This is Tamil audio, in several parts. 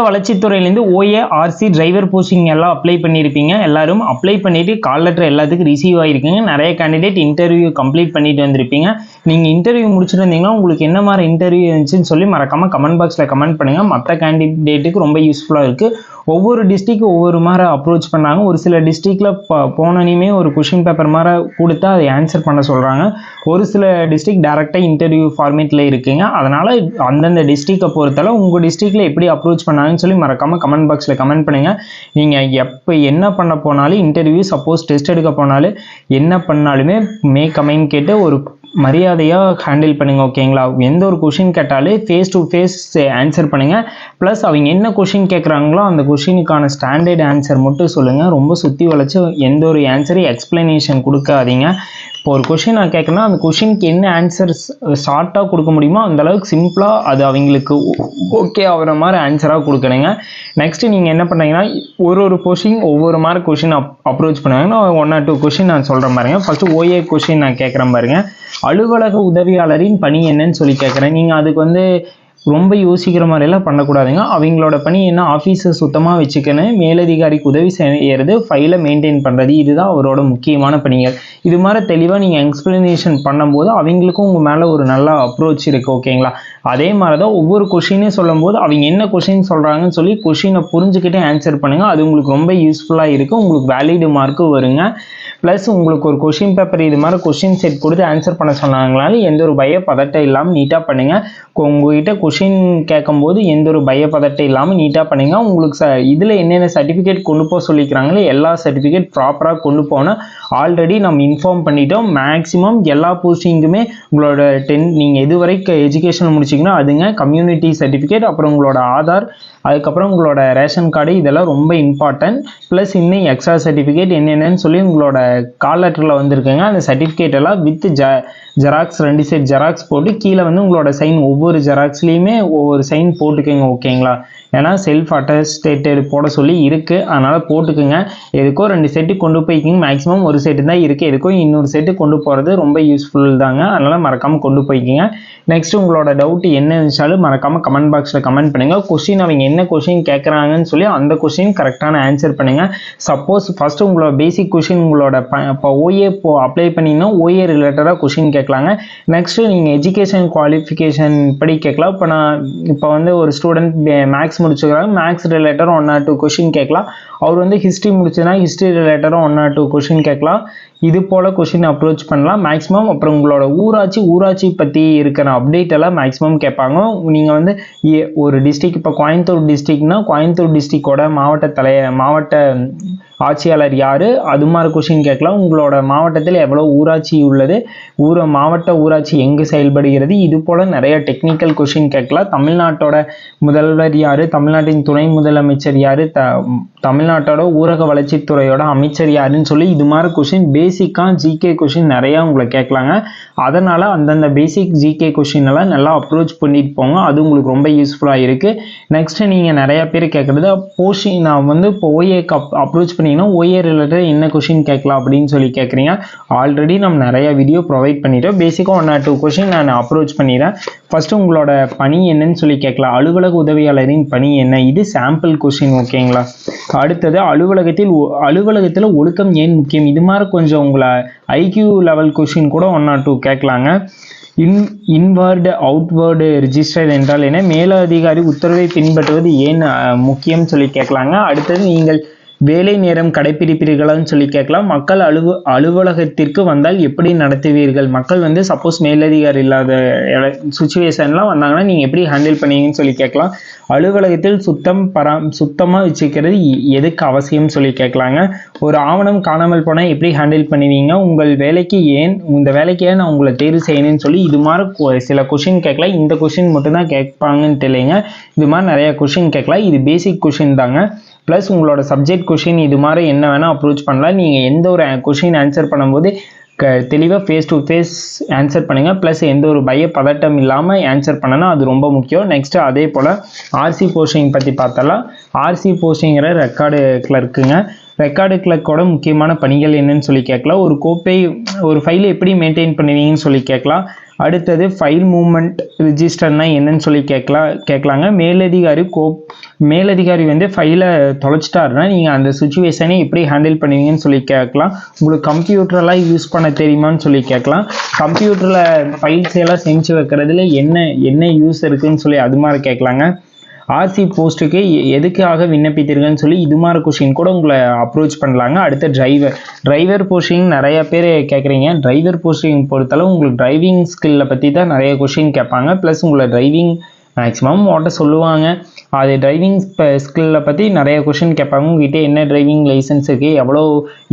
வளர்ச்சித்துறையிலேருந்து ஓஏ ஆர்சி டிரைவர் போஸ்டிங் எல்லாம் அப்ளை பண்ணியிருப்பீங்க. எல்லாரும் அப்ளை பண்ணிவிட்டு கால் லெட்டர் எல்லாத்துக்கும் ரிசீவ் ஆகிருக்குங்க நிறைய கேண்டிடேட் இன்டர்வியூ கம்ப்ளீட் பண்ணிட்டு வந்திருப்பீங்க. நீங்கள் இன்டர்வியூ முடிச்சுட்டு வந்தீங்கன்னா உங்களுக்கு என்ன மாதிரி இன்டர்வியூ இருந்துச்சுன்னு சொல்லி மறக்காமல் கமெண்ட் பாக்ஸில் கமெண்ட் பண்ணுங்கள் மற்ற கேண்டிடேட்டுக்கு ரொம்ப யூஸ்ஃபுல்லாக இருக்குது ஒவ்வொரு டிஸ்ட்ரிக் ஒவ்வொரு மாதிரி அப்ரோச் பண்ணாங்க. ஒரு சில டிஸ்ட்ரிக்டில் போனனையுமே ஒரு கொஷின் பேப்பர் மாதிரி கொடுத்து அதை ஆன்சர் பண்ண சொல்கிறாங்க ஒரு சில டிஸ்ட்ரிக் டேரெக்டாக இன்டர்வியூ ஃபார்மேட்டில் இருக்குங்க. அதனால் அந்தந்த டிஸ்ட்ரிக்டை பொறுத்தளவு உங்கள் டிஸ்ட்ரிக்டில் எப்படி அப்ரோச் பண்ணாங்கன்னு சொல்லி மறக்காமல் கமெண்ட் பாக்ஸில் கமெண்ட் பண்ணுங்கள் நீங்கள் எப்போ என்ன பண்ண போனாலும் இன்டர்வியூ சப்போஸ் டெஸ்ட் எடுக்க போனாலும் என்ன பண்ணாலுமே மே கமெண்ட் கேட்டு ஒரு மரியாதையாக ஹேண்டில் பண்ணுங்கள் ஓகேங்களா எந்த ஒரு கொஷின் கேட்டாலே ஃபேஸ் டு ஃபேஸ் ஆன்சர் பண்ணுங்கள் ப்ளஸ் அவங்க என்ன கொஷின் கேட்குறாங்களோ அந்த கொஷினுக்கான ஸ்டாண்டர்ட் ஆன்சர் மட்டும் சொல்லுங்கள் ரொம்ப சுற்றி வளைச்சு எந்த ஒரு ஆன்சரையும் எக்ஸ்ப்ளனேஷன் கொடுக்காதீங்க. இப்போ ஒரு கொஷின் நான் கேட்குறேன்னா அந்த கொஷினுக்கு என்ன ஆன்சர் ஷார்ட்டாக கொடுக்க முடியுமோ அந்த அளவுக்கு சிம்பிளாக அது அவங்களுக்கு ஓகே ஆகிற மாதிரி ஆன்சராக கொடுக்கணுங்க. நெக்ஸ்ட்டு நீங்கள் என்ன பண்ணுறீங்கன்னா ஒரு ஒரு கொஷின் ஒவ்வொரு மாதிரி கொஷின் அப் அப்ரோச் பண்ணுவாங்கன்னா ஒன் ஆர் டூ கொஷின் நான் சொல்கிறேன் பாருங்க ஃபஸ்ட்டு ஓஏ கொஷின் நான் கேட்குறேன் பாருங்க அலுவலக உதவியாளரின் பணி என்னன்னு சொல்லி கேட்குறேன். நீங்கள் அதுக்கு வந்து ரொம்ப யோசிக்கிற மாதிரிலாம் பண்ணக்கூடாதுங்க. அவங்களோட பணி என்ன? ஆஃபீஸை சுத்தமாக வச்சுக்கணும் மேலதிகாரிக்கு உதவி செய்யறது ஃபைலை மெயின்டைன் பண்ணுறது இதுதான் அவரோட முக்கியமான பணிகள். இது மாதிரி தெளிவாக நீங்கள் எக்ஸ்பிளனேஷன் பண்ணும்போது அவங்களுக்கும் உங்கள் மேலே ஒரு நல்ல அப்ரோச் இருக்குது ஓகேங்களா அதே மாதிரி தான் ஒவ்வொரு கொஷினையும் சொல்லும்போது அவங்க என்ன கொஷின் சொல்கிறாங்கன்னு சொல்லி கொஷினை புரிஞ்சுக்கிட்டே ஆன்சர் பண்ணுங்கள் அது உங்களுக்கு ரொம்ப யூஸ்ஃபுல்லாக இருக்கும் உங்களுக்கு வேலிடு மார்க்கும் வருங்க. ப்ளஸ் உங்களுக்கு ஒரு கொஷின் பேப்பர் இது மாதிரி கொஷின் செட் கொடுத்து ஆன்சர் பண்ண சொன்னாங்களாலும் எந்த ஒரு பய பதட்டம் இல்லாமல் நீட்டாக பண்ணுங்கள் உங்ககிட்ட கொஷின் கேட்கும்போது எந்த ஒரு பய பதட்டம் இல்லாமல் நீட்டாக பண்ணுங்கள் உங்களுக்கு ச இதில் என்னென்ன சர்டிஃபிகேட் கொண்டு போக சொல்லிக்கிறாங்களோ எல்லா சர்டிஃபிகேட் ப்ராப்பராக கொண்டு போனால் ஆல்ரெடி நம்ம இன்ஃபார்ம் பண்ணிட்டோம். மேக்ஸிமம் எல்லா போஸ்டிங்குமே உங்களோட டென் நீங்கள் எது வரைக்கும் எஜுகேஷன் முடிச்சிங்கன்னா அதுங்க கம்யூனிட்டி சர்டிஃபிகேட் அப்புறம் உங்களோட ஆதார் அதுக்கப்புறம் உங்களோட ரேஷன் கார்டு இதெல்லாம் ரொம்ப இம்பார்ட்டன்ட் ப்ளஸ் இன்னும் எக்ஸ்ட்ரா சர்டிஃபிகேட் என்னென்னு சொல்லி உங்களோட கால் லெட்டரில் வந்திருக்குங்க. அந்த சர்டிஃபிகேட் எல்லாம் வித் ஜ ஜெராக்ஸ் ரெண்டு செட் ஜெராக்ஸ் போட்டு கீழே வந்து உங்களோட சைன் ஒவ்வொரு ஜெராக்ஸ்லேயுமே ஒவ்வொரு சைன் போட்டுக்கோங்க ஓகேங்களா ஏன்னா செல்ஃப் அட்டஸ்டேட்டட் போட சொல்லி இருக்குது அதனால் போட்டுக்குங்க. எதுக்கோ ரெண்டு செட்டு கொண்டு போய்க்கிங்க. மேக்ஸிமம் ஒரு செட்டு தான் இருக்குது எதுக்கோ இன்னொரு செட்டு கொண்டு போகிறது ரொம்ப யூஸ்ஃபுல் தாங்க. அதனால் மறக்காமல் கொண்டு போய்க்கிங்க. நெக்ஸ்ட் உங்களோட டவுட் என்ன இருந்துச்சாலும் மறக்காமல் கமெண்ட் பாக்ஸில் கமெண்ட் பண்ணுங்கள் கொஸ்டின் அவங்க என்ன கொஷின் கேட்குறாங்கன்னு சொல்லி அந்த கொஷின் கரெக்டான ஆன்சர் பண்ணுங்கள் சப்போஸ் ஃபஸ்ட்டு உங்களோட பேசிக் கொஷின் உங்களோட ப இப்போ ஓஏ இப்போ அப்ளை பண்ணிங்கன்னா ஓஏ ரிலேட்டடாக கொஷின் கேட்கலாங்க. நெக்ஸ்ட்டு நீங்கள் எஜுகேஷன் குவாலிஃபிகேஷன் படி கேட்கலாம். இப்போ நான் இப்போ வந்து ஒரு student maths முடிச்சுக்கிறாங்க. Maths related one or two question கேட்கலாம். அவர் வந்து ஹிஸ்ட்ரி முடிச்சதுன்னா ஹிஸ்ட்ரி ரிலேட்டடாக ஒன் ஆர் டூ கொஷின் கேட்கலாம். இது போல் கொஷின் அப்ரோச் பண்ணலாம். மேக்ஸிமம் அப்புறம் உங்களோட ஊராட்சி ஊராட்சி பற்றி இருக்கிற அப்டேட் எல்லாம் மேக்ஸிமம் கேட்பாங்க. நீங்கள் வந்து ஏ- ஒரு டிஸ்ட்ரிக் இப்போ கோயம்புத்தூர் டிஸ்ட்ரிக்னா கோயம்புத்தூர் டிஸ்ட்ரிக்டோட மாவட்ட தலைய மாவட்ட ஆட்சியாளர் யார்? அது மாதிரி கொஷின் கேட்கலாம். உங்களோட மாவட்டத்தில் எவ்வளோ ஊராட்சி உள்ளது? ஊர மாவட்ட ஊராட்சி எங்கு செயல்படுகிறது? இது போல் நிறைய டெக்னிக்கல் கொஷின் கேட்கலாம். தமிழ்நாட்டோட முதல்வர் யார்? தமிழ்நாட்டின் துணை முதலமைச்சர் யார்? த தமிழ்நாட்டோட ஊரக வளர்ச்சித்துறையோட அமைச்சர் யாருன்னு சொல்லி இது மாதிரி கொஷின் பேசிக்காக ஜிகே கொஷின் நிறையா உங்களை கேட்கலாங்க. அதனால் அந்தந்த பேசிக் ஜிகே கொஷின் எல்லாம் நல்லா அப்ரோச் பண்ணிட்டு போங்க. அது உங்களுக்கு ரொம்ப யூஸ்ஃபுல்லாக இருக்குது நெக்ஸ்ட்டு நீங்கள் நிறையா பேர் கேட்குறது போஷி நான் வந்து இப்போ ஓஏக்கு அப் பார்த்தீங்கன்னா ஓஏ ரிலேட்டட் என்ன கொஷின் கேட்கலாம்? அப்படின்னு சொல்லி கேட்குறீங்க ஆல்ரெடி நம்ம நிறைய வீடியோ ப்ரொவைட் பண்ணிட்டோம். பேசிக்காக ஒன் ஆர் டூ கொஷின் நான் அப்ரோச் பண்ணிடுறேன். ஃபஸ்ட்டு உங்களோட பணி என்னன்னு சொல்லி கேட்கலாம். அலுவலக உதவியாளரின் பணி என்ன? இது சாம்பிள் கொஷின் ஓகேங்களா அடுத்தது அலுவலகத்தில் அலுவலகத்தில் ஒழுக்கம் ஏன் முக்கியம்? இது மாதிரி கொஞ்சம் உங்களை ஐக்யூ லெவல் கொஷின் கூட ஒன் ஆர் டூ கேட்கலாங்க. இன் இன்வேர்டு அவுட்வேர்டு ரிஜிஸ்டர் என்றால் என்ன? மேலதிகாரி உத்தரவை பின்பற்றுவது ஏன் முக்கியம் சொல்லி கேட்கலாங்க. அடுத்தது நீங்கள் வேலை நேரம் கடைபிடிப்பீர்களான்னு சொல்லி கேட்கலாம். மக்கள் அலுவ அலுவலகத்திற்கு வந்தால் எப்படி நடத்துவீர்கள்? மக்கள் வந்து சப்போஸ் மேலதிகாரி இல்லாத சுச்சுவேஷன்லாம் வந்தாங்கன்னா நீங்கள் எப்படி ஹேண்டில் பண்ணுவீங்கன்னு சொல்லி கேட்கலாம். அலுவலகத்தில் சுத்தம் பரா சுத்தமாக வச்சுக்கிறது எதுக்கு அவசியம் சொல்லி கேட்கலாங்க. ஒரு ஆவணம் காணாமல் போனால் எப்படி ஹேண்டில் பண்ணுவீங்க? உங்கள் வேலைக்கு ஏன் இந்த வேலைக்கு ஏன் நான் உங்களை தேர்வு செய்யணும்னு சொல்லி இது மாதிரி கொ- சில கொஷின் கேட்கலாம். இந்த கொஷின் மட்டும்தான் கேட்பாங்கன்னு தெரியலைங்க. இது மாதிரி நிறைய கொஷின் கேட்கலாம். இது பேசிக் கொஷின் தாங்க. ப்ளஸ் உங்களோட சப்ஜெக்ட் கொஷின் இது மாதிரி என்ன வேணால் அப்ரோச் பண்ணலாம். நீங்கள் எந்த ஒரு கொஷின் ஆன்சர் பண்ணும்போது க தெளிவாக ஃபேஸ் டு ஃபேஸ் ஆன்சர் பண்ணுங்கள் ப்ளஸ் எந்த ஒரு பய பதட்டம் இல்லாமல் ஆன்சர் பண்ணனா அது ரொம்ப முக்கியம். நெக்ஸ்ட்டு அதே போல் ஆர்சி போஸ்டிங் பற்றி பார்த்தலாம் ஆர்சி போஸ்டிங்கிற ரெக்கார்டு கிளர்க்குங்க ரெக்கார்டு கிளர்க்கோட முக்கியமான பணிகள் என்னன்னு சொல்லி கேட்கலாம். ஒரு கோப்பை ஒரு ஃபைலை எப்படி மெயின்டைன் பண்ணுவீங்கன்னு சொல்லி கேட்கலாம். அடுத்தது ஃபைல் மூவ்மெண்ட் ரிஜிஸ்டர்னா என்னன்னு சொல்லி கேட்கலாம் கேட்கலாங்க. மேலதிகாரி கோப் மேலதிகாரி வந்து ஃபைலை தொலைச்சிட்டாருன்னா நீங்கள் அந்த சுச்சுவேஷனை எப்படி ஹேண்டில் பண்ணுவீங்கன்னு சொல்லி கேட்கலாம். உங்களுக்கு கம்ப்யூட்டரெல்லாம் யூஸ் பண்ண தெரியுமான்னு சொல்லி கேட்கலாம். கம்ப்யூட்டரில் ஃபைல்ஸ் எல்லாம் செஞ்சு வைக்கிறதுல என்ன என்ன யூஸ் இருக்குதுன்னு சொல்லி அது மாதிரி கேட்கலாங்க. ஆர்சி போஸ்ட்டுக்கு எதுக்காக விண்ணப்பித்தீர்கள்னு சொல்லி இது மாதிரி கொஷின் கூட உங்களை அப்ரோச் பண்ணலாங்க. அடுத்த டிரைவர் டிரைவர் போஸ்டிங் நிறைய பேர் கேட்குறீங்க. டிரைவர் போஸ்டிங் பொறுத்தளவு உங்களுக்கு டிரைவிங் ஸ்கில்லை பற்றி தான் நிறைய கொஷின் கேட்பாங்க. ப்ளஸ் உங்களை டிரைவிங் மேக்ஸிமம் ஓட்ட சொல்லுவாங்க. அது டிரைவிங் ஸ்கில்லை பற்றி நிறைய கொஷின் கேட்பாங்க. உங்ககிட்ட என்ன டிரைவிங் லைசன்ஸ் இருக்குது எவ்வளோ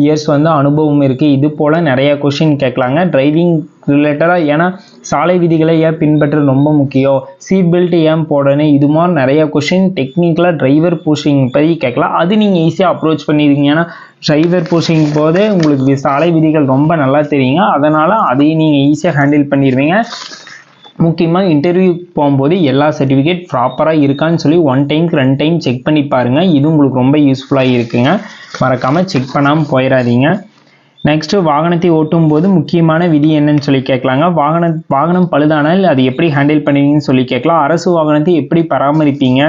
இயர்ஸ் வந்து அனுபவம் இருக்குது இது போல் நிறையா கொஷின் கேட்கலாங்க. டிரைவிங் ரிலேட்டடாக ஏன்னா சாலை விதிகளை ஏன் பின்பற்றது ரொம்ப முக்கியம்? சீட் பெல்ட் ஏன் போடணும்? இது மாதிரி நிறைய கொஷின் டெக்னிக்கலாக டிரைவர் போஸ்டிங் பற்றி கேட்கலாம். அது நீங்கள் ஈஸியாக அப்ரோச் பண்ணிடுங்க ஏன்னா டிரைவர் போஸ்டிங் போதே உங்களுக்கு சாலை விதிகள் ரொம்ப நல்லா தெரியுங்க. அதனால் அதையும் நீங்கள் ஈஸியாக ஹேண்டில் பண்ணிடுவீங்க முக்கியமாக இன்டர்வியூ போகும்போது எல்லா சர்டிஃபிகேட் ப்ராப்பராக இருக்கான்னு சொல்லி ஒன் டைம்க்கு ரெண்டு டைம் செக் பண்ணி பாருங்கள் இது உங்களுக்கு ரொம்ப யூஸ்ஃபுல்லாக இருக்குங்க. மறக்காமல் செக் பண்ணாமல் போயிடாதீங்க. நெக்ஸ்ட்டு வாகனத்தை ஓட்டும் போது முக்கியமான விதி என்னன்னு சொல்லி கேட்கலாங்க. வாகன வாகனம் பழுதானால் அது எப்படி ஹேண்டில் பண்ணுவீங்கன்னு சொல்லி கேட்கலாம். அரசு வாகனத்தை எப்படி பராமரிப்பீங்க?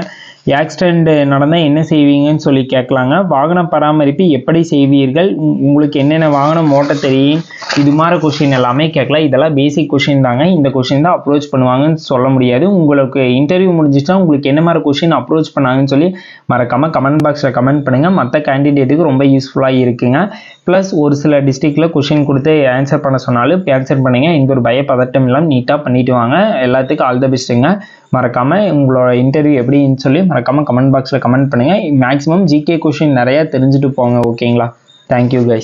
ஆக்சிடெண்ட் நடந்தால் என்ன செய்வீங்கன்னு சொல்லி கேட்கலாங்க வாகன பராமரிப்பு எப்படி செய்வீர்கள்? உங்களுக்கு என்னென்ன வாகனம் ஓட்ட தெரியும்? இது மாதிரி கொஷின் எல்லாமே கேட்கலாம் இதெல்லாம் பேசிக் கொஷின் தாங்க. இந்த கொஷின் தான் அப்ரோச் பண்ணுவாங்கன்னு சொல்ல முடியாது. உங்களுக்கு இன்டர்வியூ முடிஞ்சிச்சுன்னா உங்களுக்கு என்ன மாதிரி கொஷின் அப்ரோச் பண்ணாங்கன்னு சொல்லி மறக்காமல் கமெண்ட் பாக்ஸில் கமெண்ட் பண்ணுங்கள் மற்ற கேண்டிடேட்டுக்கு ரொம்ப யூஸ்ஃபுல்லாக இருக்குங்க. ப்ளஸ் ஒரு சில டிஸ்ட்ரிக்டில் கொஷின் கொடுத்து ஆன்சர் பண்ண சொன்னாலும் ஆன்சர் பண்ணுங்கள் எந்த ஒரு பய பதட்டம் இல்லாமல் நீட்டாக பண்ணிவிட்டு வாங்க. எல்லாத்துக்கும் ஆல் த பெஸ்ட்டுங்க மறக்காமல் உங்களோட இன்டர்வியூ எப்படின்னு சொல்லி மறக்காமல் கமெண்ட் பாக்ஸில் கமெண்ட் பண்ணுங்கள் மேக்ஸிமம் ஜிகே கொஷின் நிறையா தெரிஞ்சுட்டு போங்க ஓகேங்களா தேங்க்யூ கைஸ்